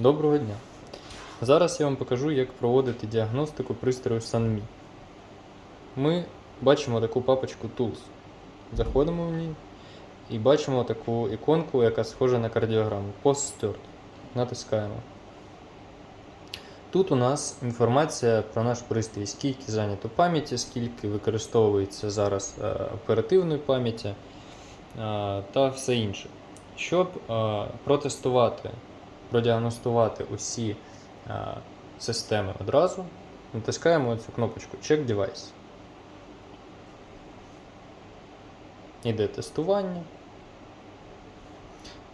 Доброго дня! Зараз я вам покажу, як проводити діагностику пристрою Sanmi. Ми бачимо таку папочку Tools. Заходимо в ній і бачимо таку іконку, яка схожа на кардіограму. Post Start. Натискаємо. Тут у нас інформація про наш пристрій, скільки зайнято пам'яті, скільки використовується зараз е, оперативної пам'яті е, та все інше. Щоб е, протестувати, продіагностувати усі е, системи одразу, натискаємо цю кнопочку Check Device. Іде тестування.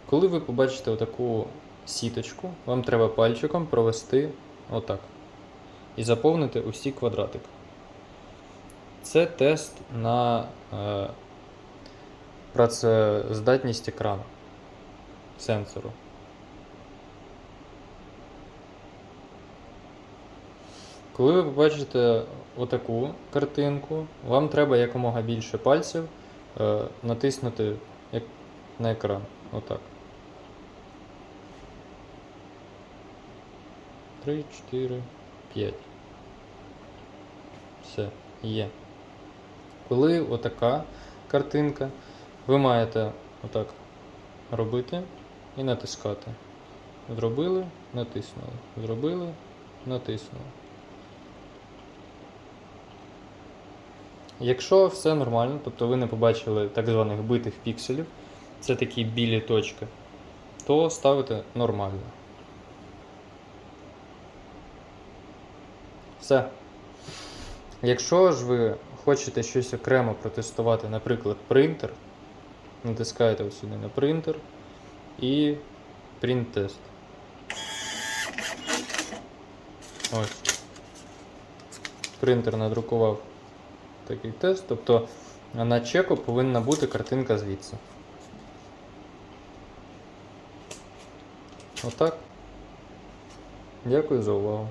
Коли ви побачите отаку сіточку, вам треба пальчиком провести отак. І заповнити усі квадратики. Це тест на е, працездатність екрану сенсору. Коли ви побачите отаку картинку, вам треба якомога більше пальців е, натиснути на екран. Отак. 3, 4, 5. Все, є. Коли отака картинка, ви маєте отак робити і натискати. Зробили, натиснули. Зробили, натиснули. Якщо все нормально, тобто ви не побачили так званих битих пікселів, це такі білі точки, то ставите нормально. Все. Якщо ж ви хочете щось окремо протестувати, наприклад, принтер, натискаєте ось сюди на принтер і принт тест. Ось. Принтер надрукував такий тест, тобто на чеку повинна бути картинка звідси. Отак. Дякую за увагу.